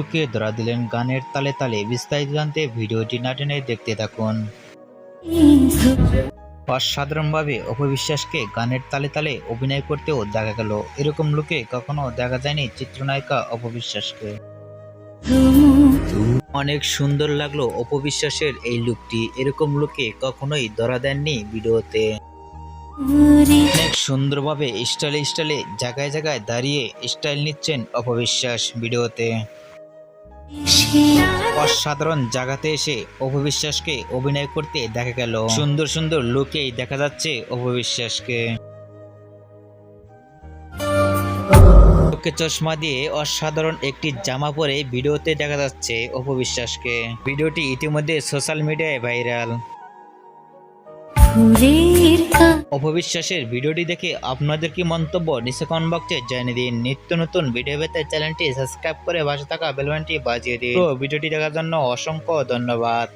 লুকে ধরা দিলেন গানের তালে তালে। বিস্তারিত জানতে ভিডিওটি না টেনে দেখতে থাকুন। অসাধারণভাবে অপবিশ্বাসকে গানের তালে তালে অভিনয় করতেও দেখা গেল। এরকম লুকে কখনো দেখা যায়নি চিত্রনায়িকা অপবিশ্বাসকে। অনেক সুন্দর লাগল অপবিশ্বাসের এই লুকটি। এরকম লুকে কখনোই ধরা দেননি ভিডিওতে। অনেক সুন্দরভাবে স্টাইলে স্টাইলে জায়গায় জায়গায় দাঁড়িয়ে স্টাইল নিচ্ছেন অপবিশ্বাস ভিডিওতে। অসাধারণ জায়গাতে এসে অপবিশ্বাসকে অভিনয় করতে দেখা গেল। সুন্দর সুন্দর লুকেই দেখা যাচ্ছে অপবিশ্বাসকে। চোখে চশমা দিয়ে অসাধারণ একটি জামা পরে ভিডিওতে দেখা যাচ্ছে অপবিশ্বাসকে। ভিডিওটি ইতিমধ্যে সোশ্যাল মিডিয়ায় ভাইরাল। অপবিশ্বাসের ভিডিওটি দেখে আপনাদের কি মন্তব্য? নিচে কমেন্ট বক্সে জানিয়ে দিন। নিত্য নতুন ভিডিও পেতে চ্যানেলটি সাবস্ক্রাইব করে পাশে থাকা বেলবানটি বাজিয়ে দিন। তো ভিডিওটি দেখার জন্য অসংখ্য ধন্যবাদ।